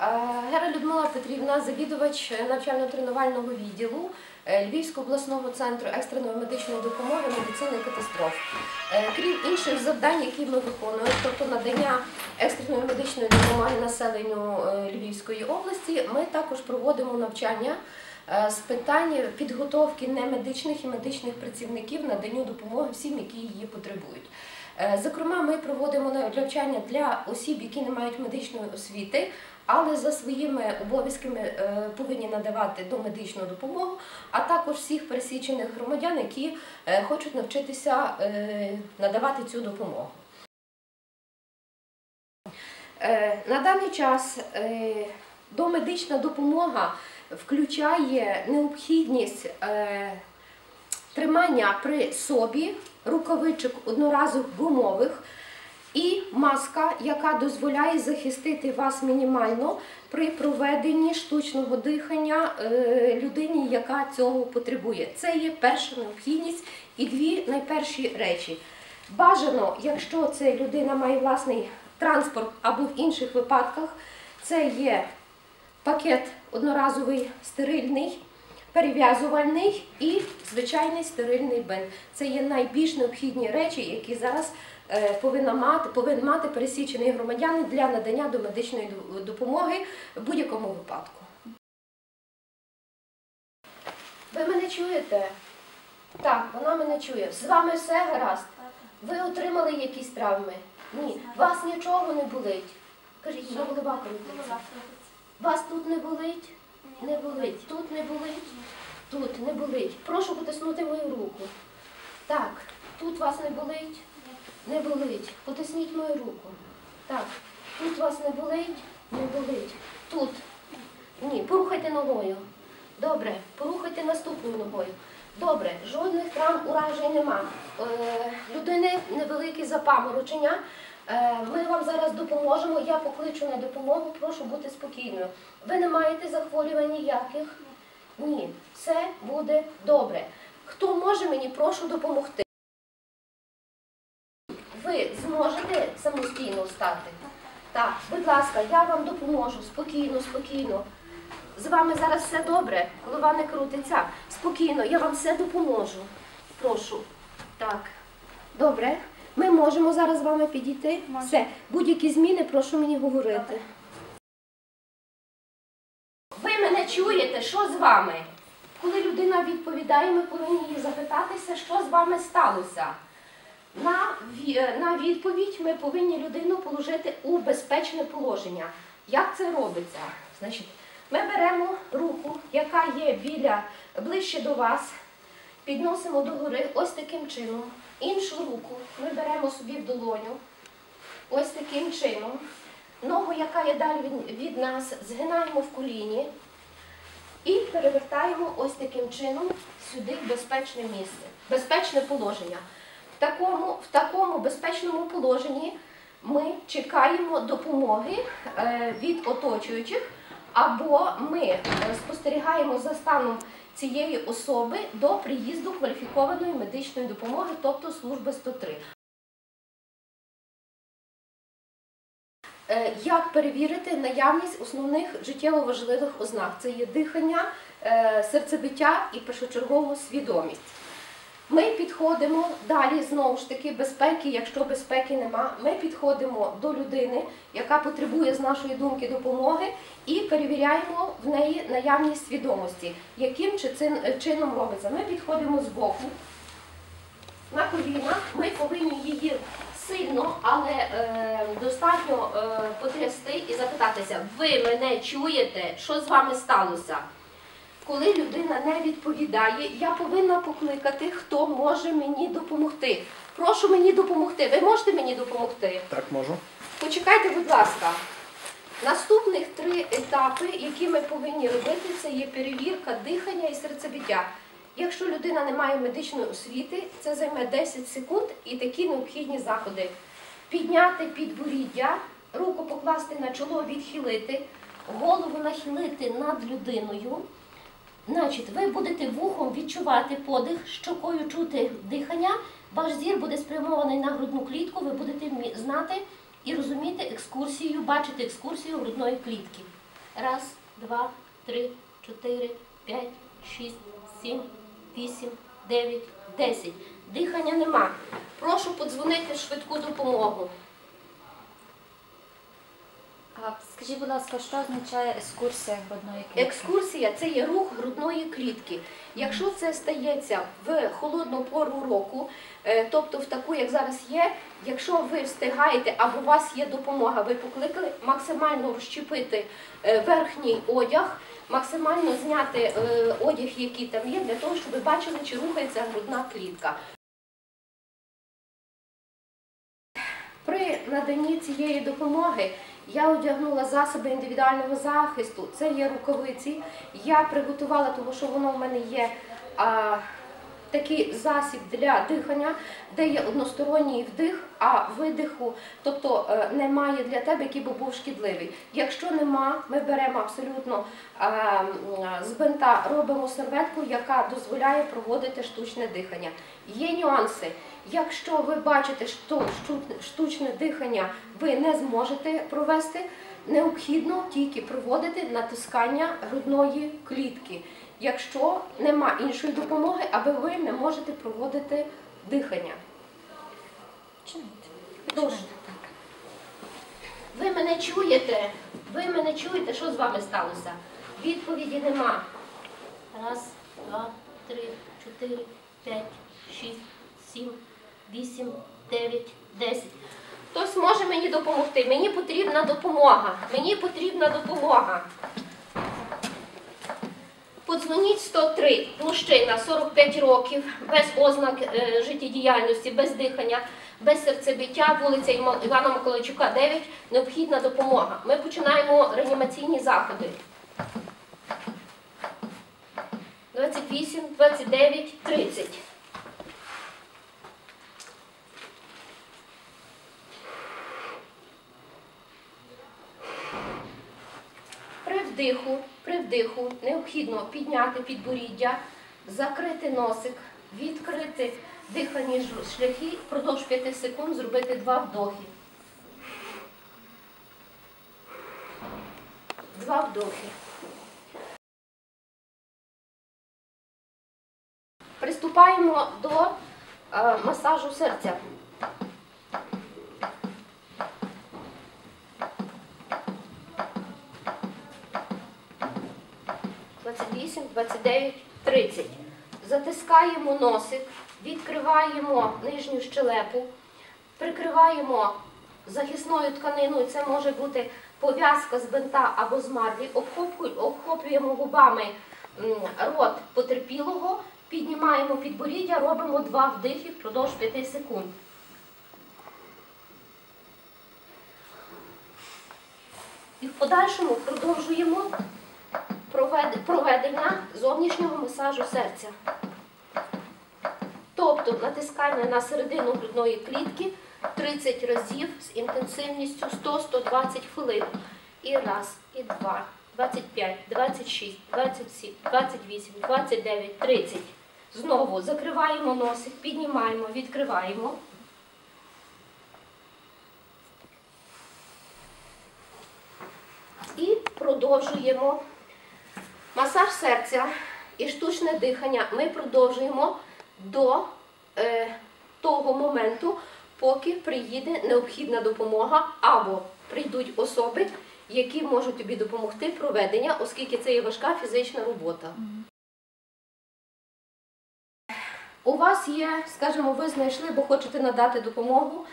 Е, Гера Людмила Петрівна, завідувач навчально-тренувального відділу е, Львівського обласного центру екстреної медичної допомоги медицини катастроф. Е, Крім інших завдань, які ми виконуємо, тобто надання екстреної медичної допомоги населенню Львівської області, ми також проводимо навчання з питань підготовки немедичних і медичних працівників наданню допомоги всім, які її потребують. Зокрема, ми проводимо навчання для осіб, які не мають медичної освіти, але за своїми обов'язками е, повинні надавати домедичну допомогу, а також всіх пересічених громадян, які е, хочуть навчитися е, надавати цю допомогу. На даний час домедична допомога включає необхідність тримання при собі рукавичок одноразових гумових і маска, яка дозволяє захистити вас мінімально при проведенні штучного дихання е, людині, яка цього потребує. Це є перша необхідність і дві найперші речі. Бажано, якщо це людина має власний транспорт або в інших випадках, це є пакет одноразовий стерильний, перев'язувальний і звичайний стерильний бин. Це є найбільш необхідні речі, які зараз повинна мати, повинен мати пересічений громадянин для надання домедичної ду- допомоги в будь-якому випадку. Ви мене чуєте? Так, вона мене чує. З вами все гаразд? Ви отримали якісь травми? Ні. Вас нічого не болить. Кажіть, що голова крутиться. Вас тут не болить? Не болить. Тут не болить? Тут не болить. Прошу потиснути мою руку. Так, тут вас не болить? Не болить. Потисніть мою руку. Так, тут вас не болить? Не болить. Тут. Ні, порухайте ногою. Добре, порухайте наступною ногою. Добре, жодних травм уражень нема. Е, людини невеликі запаморочення. Е, ми вам зараз допоможемо. Я покличу на допомогу, прошу бути спокійною. Ви не маєте захворювань ніяких? Ні, все буде добре. Хто може мені, прошу допомогти. Ви зможете встати? Так, будь ласка, я вам допоможу. Спокійно, спокійно. З вами зараз все добре, голова не крутиться. Спокійно, я вам все допоможу. Прошу. Так. Добре. Ми можемо зараз з вами підійти. Все. Будь-які зміни, прошу мені говорити. Ви мене чуєте, що з вами? Коли людина відповідає, ми повинні її запитатися, що з вами сталося. На, на відповідь ми повинні людину положити у безпечне положення. Як це робиться? Значить, ми беремо руку, яка є біля ближче до вас, підносимо догори ось таким чином. Іншу руку ми беремо собі в долоню, ось таким чином. Ногу, яка є далі від нас, згинаємо в коліні і перевертаємо ось таким чином сюди в безпечне місце, безпечне положення. Такому, в такому безпечному положенні ми чекаємо допомоги е, від оточуючих, або ми е, спостерігаємо за станом цієї особи до приїзду кваліфікованої медичної допомоги, тобто служби 103. Е, Як перевірити наявність основних життєво важливих ознак? Це є дихання, серцебиття і першочергову свідомість. Ми підходимо далі знову ж таки безпеки, якщо безпеки нема. Ми підходимо до людини, яка потребує з нашої думки допомоги, і перевіряємо в неї наявність свідомості. Яким чином робиться? Ми підходимо збоку на коліна. Ми повинні її сильно, але е, достатньо е, потрясти і запитатися: ви мене чуєте? Що з вами сталося? Коли людина не відповідає, я повинна покликати, хто може мені допомогти. Прошу мені допомогти. Ви можете мені допомогти? Так, можу. Почекайте, будь ласка. Наступних три етапи, які ми повинні робити, це є перевірка дихання і серцебиття. Якщо людина не має медичної освіти, це займе 10 секунд і такі необхідні заходи. Підняти підборіддя, руку покласти на чоло, відхилити, голову нахилити над людиною. Значить, ви будете вухом відчувати подих, щокою чути дихання, ваш зір буде спрямований на грудну клітку, ви будете знати, і розуміти екскурсію, бачити екскурсію грудної клітки. Раз, два, три, чотири, п'ять, шість, сім, вісім, дев'ять, десять. Дихання нема. Прошу подзвонити в швидку допомогу. А скажіть, будь ласка, що означає екскурсія грудної клітки? Екскурсія це є рух грудної клітки. Якщо це стається в холодну пору року, е, тобто в таку, як зараз є, якщо ви встигаєте або у вас є допомога, ви покликали максимально розщепити е, верхній одяг, максимально зняти е, одяг, який там є, для того, щоб ви бачили, чи рухається грудна клітка. При наданні цієї допомоги я одягнула засоби індивідуального захисту. Це є рукавиці. Я приготувала, тому що воно в мене є а, такий засіб для дихання, де є односторонній вдих, а видиху, тобто е, немає для тебе, який би був шкідливий. Якщо нема, ми беремо абсолютно з бинта, робимо серветку, яка дозволяє проводити штучне дихання. Є нюанси. Якщо ви бачите, що штучне дихання ви не зможете провести, необхідно тільки проводити натискання грудної клітки, якщо нема іншої допомоги, аби ви не можете проводити дихання. Чинуйте, так. Ви мене чуєте? Ви мене чуєте, що з вами сталося? Відповіді нема. Раз, два, три, чотири, п'ять, шість, сім, вісім, дев'ять, десять. Хтось може мені допомогти. Мені потрібна допомога. Мені потрібна допомога. Подзвоніть 103, мужчина 45 років, без ознак е, життєдіяльності, без дихання, без серцебиття, вулиця Івана Миколайчука, 9, необхідна допомога. Ми починаємо реанімаційні заходи. 28, 29, 30. При вдиху, при вдиху необхідно підняти підборіддя, закрити носик, відкрити дихальні шляхи, впродовж 5 секунд зробити два вдохи. Два вдохи. Приступаємо до е, масажу серця. Двадцять вісім, двадцять дев'ять, тридцять. Затискаємо носик, відкриваємо нижню щелепу, прикриваємо захисною тканиною, це може бути пов'язка з бинта або з марлі, обхоплюємо губами рот потерпілого, піднімаємо підборіддя, робимо два вдихи впродовж 5 секунд. І в подальшому продовжуємо проведення зовнішнього масажу серця. Тобто натискання на середину грудної клітки 30 разів з інтенсивністю 100-120 хвилин. І раз, і два, 25, 26, 27, 28, 29, 30. Знову закриваємо носик, піднімаємо, відкриваємо. І продовжуємо масаж серця і штучне дихання. Ми продовжуємо до е, того моменту, поки приїде необхідна допомога, або прийдуть особи, які можуть тобі допомогти проведення, оскільки це є важка фізична робота. У вас є, скажімо, ви знайшли, бо хочете надати допомогу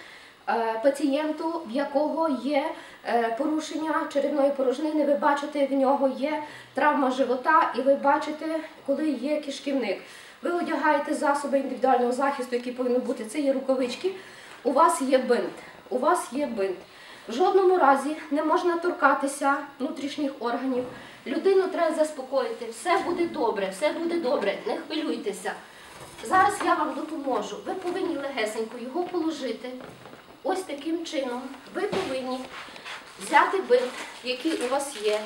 пацієнту, в якого є е, порушення черевної порожнини, ви бачите, в нього є травма живота, і ви бачите, коли є кишківник. Ви одягаєте засоби індивідуального захисту, які повинні бути. Це є рукавички. У вас є бинт. У вас є бинт. В жодному разі не можна торкатися внутрішніх органів. Людину треба заспокоїти. Все буде добре, все буде добре, не хвилюйтеся. Зараз я вам допоможу. Ви повинні легесенько його положити. Ось таким чином. Ви повинні взяти бинт, який у вас є,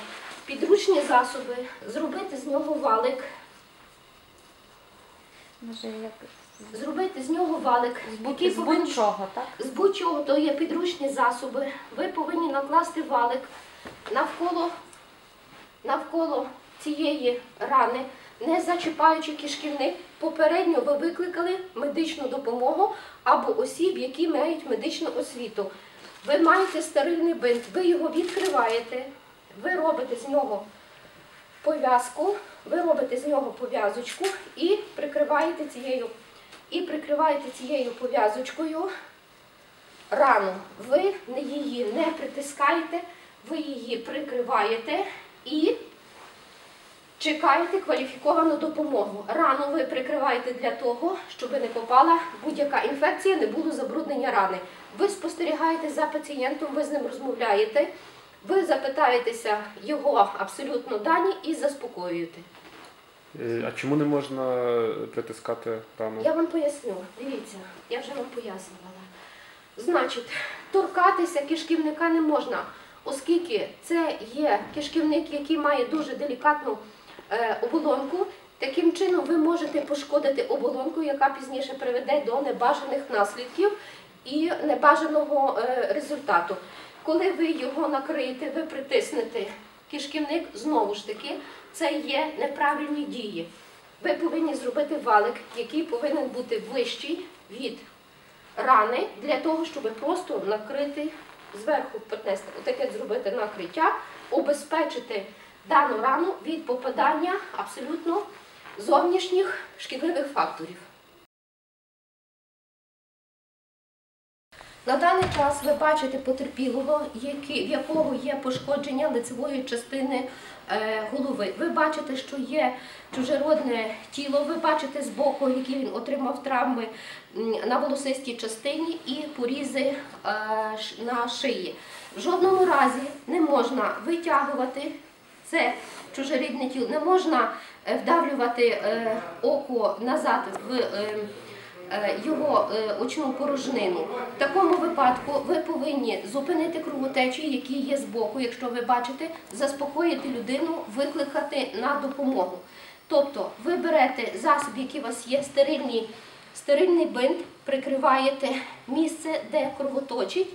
підручні засоби, зробити з нього валик. Може, як Зробити з нього валик, який з повинен будь-чого, так? З будь-чого то є підручні засоби. Ви повинні накласти валик навколо, навколо цієї рани, не зачіпаючи кишківник. Попередньо ви викликали медичну допомогу або осіб, які мають медичну освіту. Ви маєте стерильний бинт, ви його відкриваєте, ви робите з нього пов'язку, ви робите з нього пов'язочку і прикриваєте цією, і прикриваєте цією пов'язочкою рану. Ви її не притискаєте, ви її прикриваєте і чекаєте кваліфіковану допомогу. Рану ви прикриваєте для того, щоб не попала будь-яка інфекція, не було забруднення рани. Ви спостерігаєте за пацієнтом, ви з ним розмовляєте, ви запитаєтеся його абсолютно дані і заспокоюєте. Е, А чому не можна притискати рану? Я вам поясню, дивіться, я вже вам пояснювала. Значить, торкатися кишківника не можна, оскільки це є кишківник, який має дуже делікатну оболонку. Таким чином ви можете пошкодити оболонку, яка пізніше приведе до небажаних наслідків і небажаного е, результату. Коли ви його накриєте, ви притиснете кишківник, знову ж таки, це є неправильні дії. Ви повинні зробити валик, який повинен бути вищий від рани, для того, щоб просто накрити зверху отаке зробити накриття, обезпечити дану рану від попадання абсолютно зовнішніх шкідливих факторів. На даний час ви бачите потерпілого, в якого є пошкодження лицевої частини е, голови. Ви бачите, що є чужеродне тіло, ви бачите збоку, які він отримав травми на волосистій частині і порізи е, на шиї. В жодному разі не можна витягувати це чужорідне тіло, не можна е, вдавлювати е, око назад в. е, його очну порожнину. В такому випадку ви повинні зупинити кровотечі, які є збоку, якщо ви бачите, заспокоїти людину, викликати на допомогу. Тобто ви берете засіб, який у вас є, стерильний бинт, прикриваєте місце, де кровоточить.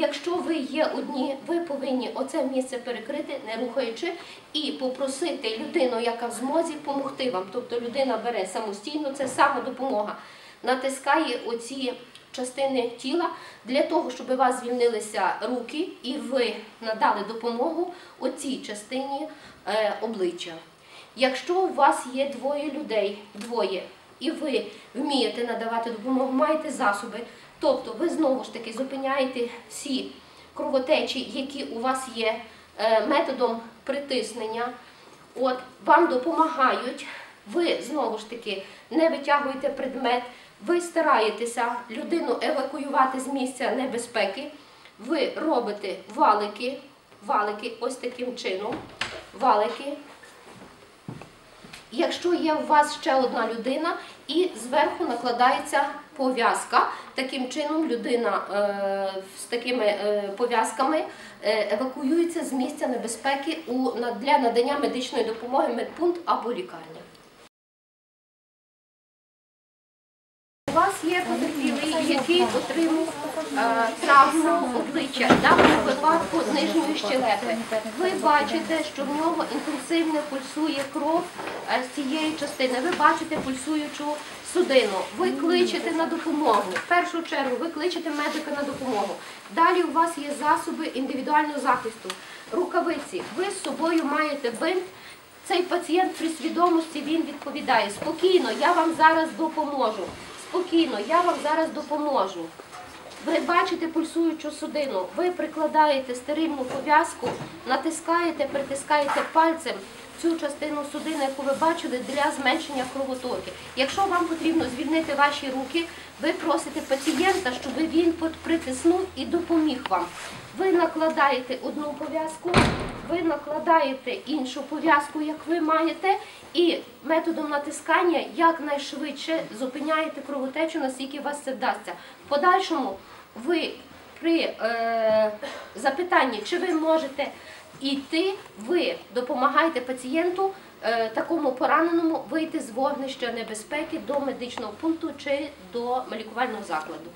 Якщо ви є одні, ви повинні оце місце перекрити, не рухаючи, і попросити людину, яка в змозі, допомогти вам. Тобто людина бере самостійно, це самодопомога, натискає оці частини тіла для того, щоб у вас звільнилися руки і ви надали допомогу оцій частині е, обличчя. Якщо у вас є двоє людей, двоє, і ви вмієте надавати допомогу, маєте засоби, тобто ви знову ж таки зупиняєте всі кровотечі, які у вас є е, методом притиснення, от вам допомагають. Ви знову ж таки не витягуєте предмет, ви стараєтеся людину евакуювати з місця небезпеки. Ви робите валики, валики ось таким чином, валики. Якщо є у вас ще одна людина, і зверху накладається пов'язка, таким чином людина е, з такими е, пов'язками е, евакуюється з місця небезпеки для надання медичної допомоги медпункт або лікарня. У вас є потерпілий, який отримав е, травму обличчя, в даному випадку нижньої щелепи. Ви бачите, що в нього інтенсивно пульсує кров е, з цієї частини. Ви бачите пульсуючу судину. Ви кличете на допомогу. В першу чергу ви кличете медика на допомогу. Далі у вас є засоби індивідуального захисту, рукавиці. Ви з собою маєте бинт. Цей пацієнт при свідомості він відповідає спокійно, я вам зараз допоможу. Спокійно, я вам зараз допоможу. Ви бачите пульсуючу судину, ви прикладаєте стерильну пов'язку, натискаєте, притискаєте пальцем цю частину судини, яку ви бачили, для зменшення кровотоки. Якщо вам потрібно звільнити ваші руки, ви просите пацієнта, щоб він притиснув і допоміг вам. Ви накладаєте одну пов'язку, ви накладаєте іншу пов'язку, як ви маєте, і методом натискання якнайшвидше зупиняєте кровотечу, наскільки вас це вдасться. В подальшому ви при е, запитанні, чи ви можете йти, ви допомагаєте пацієнту е, такому пораненому вийти з вогнища небезпеки до медичного пункту чи до лікувального закладу.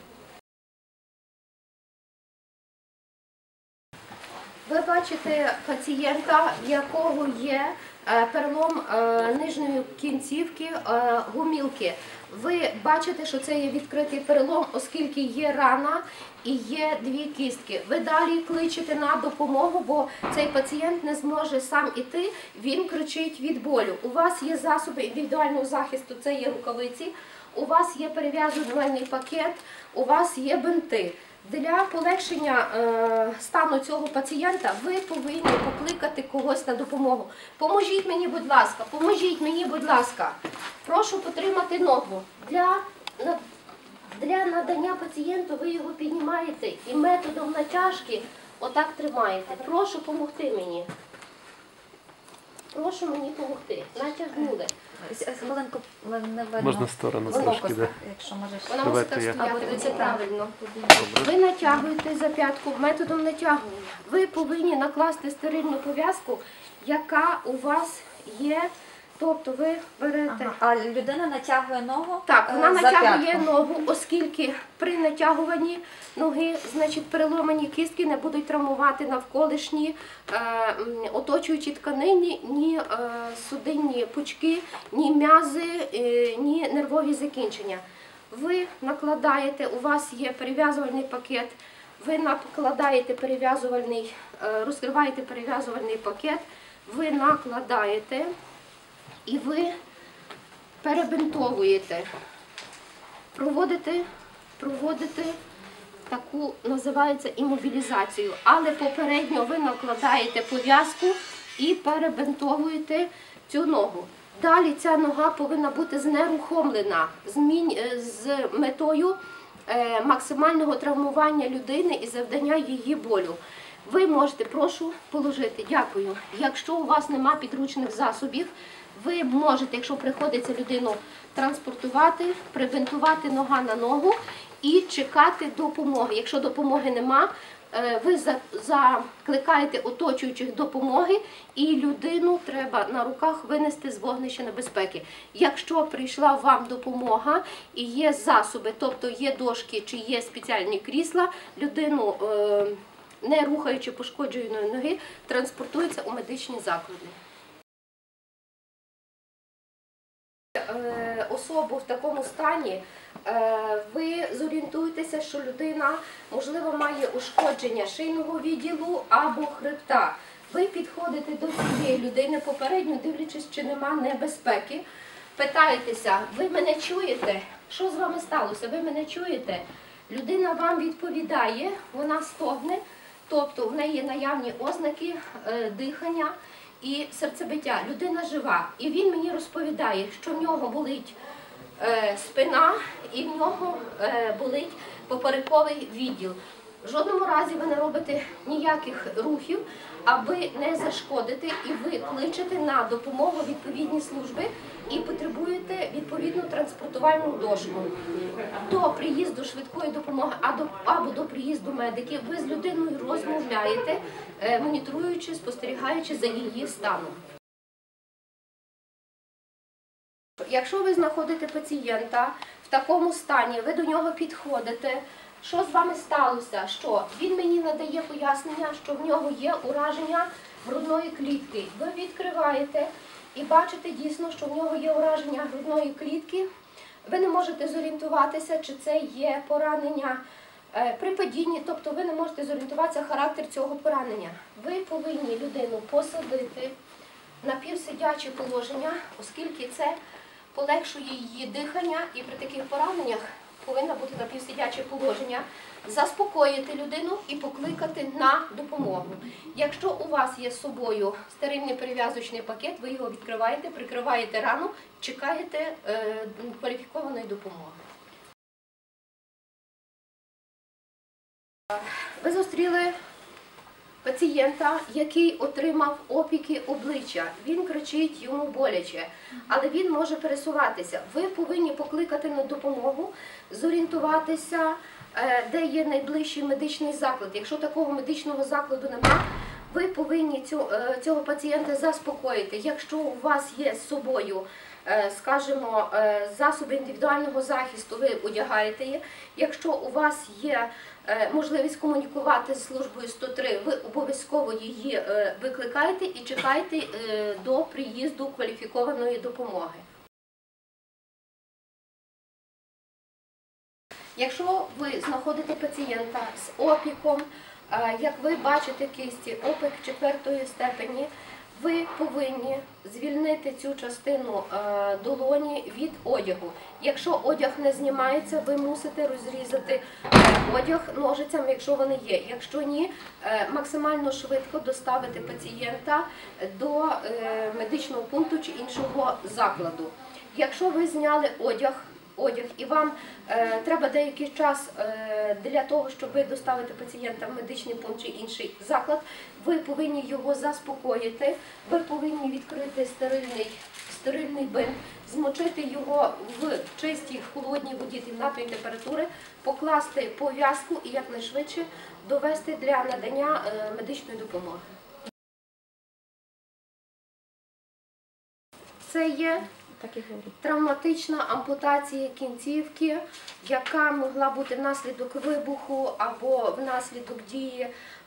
Ви бачите пацієнта, якого є е, перелом е, нижньої кінцівки е, гумілки. Ви бачите, що це є відкритий перелом, оскільки є рана і є дві кістки. Ви далі кличете на допомогу, бо цей пацієнт не зможе сам іти, він кричить від болю. У вас є засоби індивідуального захисту, це є рукавиці, у вас є перев'язувальний пакет, у вас є бинти. Для полегшення е, стану цього пацієнта ви повинні покликати когось на допомогу. Поможіть мені, будь ласка, поможіть мені, будь ласка. Прошу потримати ногу. Для, надання пацієнту ви його піднімаєте і методом натяжки отак тримаєте. Прошу допомогти мені. Прошу мені допомогти. Натягнули. Хвилинку не видно. Можна сторону трошки, Фокус, якщо можеш. Вона мусить так стояти, це правильно. Ви натягуєте за п'ятку методом натягування. Ви повинні накласти стерильну пов'язку, яка у вас є. Тобто ви берете. Ага. А людина натягує ногу? Так, е, вона за натягує п'ятку. ногу, оскільки при натягуванні ноги, значить, переломані кістки не будуть травмувати навколишні е, оточуючі тканини, ні е, судинні пучки, ні м'язи, е, ні нервові закінчення. Ви накладаєте, у вас є перев'язувальний пакет, ви накладаєте перев'язувальний, е, розкриваєте перев'язувальний пакет, ви накладаєте і ви перебинтовуєте, проводите, проводите таку, називається імобілізацію, але попередньо ви накладаєте пов'язку і перебинтовуєте цю ногу. Далі ця нога повинна бути знерухомлена е, з метою е, максимального травмування людини і завдання її болю. Ви можете, прошу положити. Дякую. Якщо у вас нема підручних засобів, ви можете, якщо приходиться людину транспортувати, прибинтувати нога на ногу і чекати допомоги. Якщо допомоги нема, е, ви закликаєте оточуючих допомоги, і людину треба на руках винести з вогнища небезпеки. Якщо прийшла вам допомога і є засоби, тобто є дошки чи є спеціальні крісла, людину. е, Не рухаючи пошкодженої ноги, транспортується у медичні заклади. Особу в такому стані, е, ви зорієнтуєтеся, що людина, можливо, має ушкодження шийного відділу або хребта. Ви підходите до цієї людини попередньо, дивлячись, чи нема небезпеки. Питаєтеся, ви мене чуєте? Що з вами сталося? Ви мене чуєте? Людина вам відповідає, вона стогне, тобто в неї наявні ознаки е, дихання і серцебиття. Людина жива. І він мені розповідає, що в нього болить е, спина і в нього е, болить поперековий відділ. В жодному разі ви не робите ніяких рухів, аби не зашкодити, і ви кличете на допомогу відповідні служби і потребуєте відповідну транспортувальну дошку. До приїзду швидкої допомоги або до приїзду медиків ви з людиною розмовляєте, е, моніторуючи, спостерігаючи за її станом. Якщо ви знаходите пацієнта в такому стані, ви до нього підходите. Що з вами сталося? Що він мені надає пояснення, що в нього є ураження грудної клітки. Ви відкриваєте і бачите дійсно, що в нього є ураження грудної клітки. Ви не можете зорієнтуватися, чи це є поранення е, при падінні, тобто ви не можете зорієнтуватися характер цього поранення. Ви повинні людину посадити напівсидяче положення, оскільки це полегшує її дихання, і при таких пораненнях повинно бути напівсидяче положення, заспокоїти людину і покликати на допомогу. Якщо у вас є з собою стерильний перев'язочний пакет, ви його відкриваєте, прикриваєте рану, чекаєте е, кваліфікованої допомоги. Ви зустріли пацієнта, який отримав опіки обличчя. Він кричить, йому боляче, але він може пересуватися. Ви повинні покликати на допомогу, зорієнтуватися, е, де є найближчий медичний заклад. Якщо такого медичного закладу немає, ви повинні е, цього пацієнта заспокоїти. Якщо у вас є з собою, е, скажімо, засоби індивідуального захисту, ви одягаєте її. Якщо у вас є можливість комунікувати з службою 103, ви обов'язково її е, викликаєте і чекаєте е, до приїзду кваліфікованої допомоги. Якщо ви знаходите пацієнта з опіком, е, як ви бачите кисті, опік четвертої степені, ви повинні звільнити цю частину е, долоні від одягу. Якщо одяг не знімається, ви мусите розрізати е, одяг ножицями, якщо вони є. Якщо ні, е, максимально швидко доставити пацієнта до медичного пункту чи іншого закладу. Якщо ви зняли одяг, одяг. І вам е, треба деякий час е, для того, щоб доставити пацієнта в медичний пункт чи інший заклад, ви повинні його заспокоїти, ви повинні відкрити стерильний, стерильний бинт, змочити його в чистій холодній воді кімнатної температури, покласти пов'язку і якнайшвидше довести для надання е, медичної допомоги. Це є Так і говорить. травматична ампутація кінцівки, яка могла бути внаслідок вибуху або внаслідок дії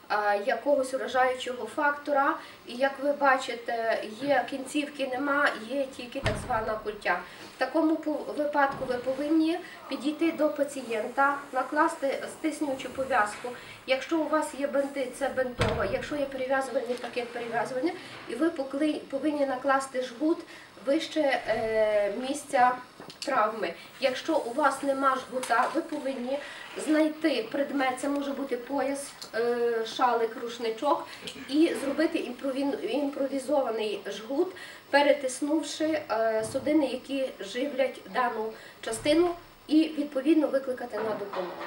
е, якогось уражаючого фактора. І як ви бачите, є кінцівки, нема, є тільки так звана культя. В такому випадку ви повинні підійти до пацієнта, накласти стиснюючу пов'язку. Якщо у вас є бинти, це бинтова. Якщо є перев'язувальні, таке перев'язування, і ви повинні накласти жгут вище е, місця травми. Якщо у вас нема жгута, ви повинні знайти предмет, це може бути пояс, е, шалик, рушничок, і зробити імпровізований жгут, перетиснувши е, судини, які живлять дану частину, і відповідно викликати на допомогу.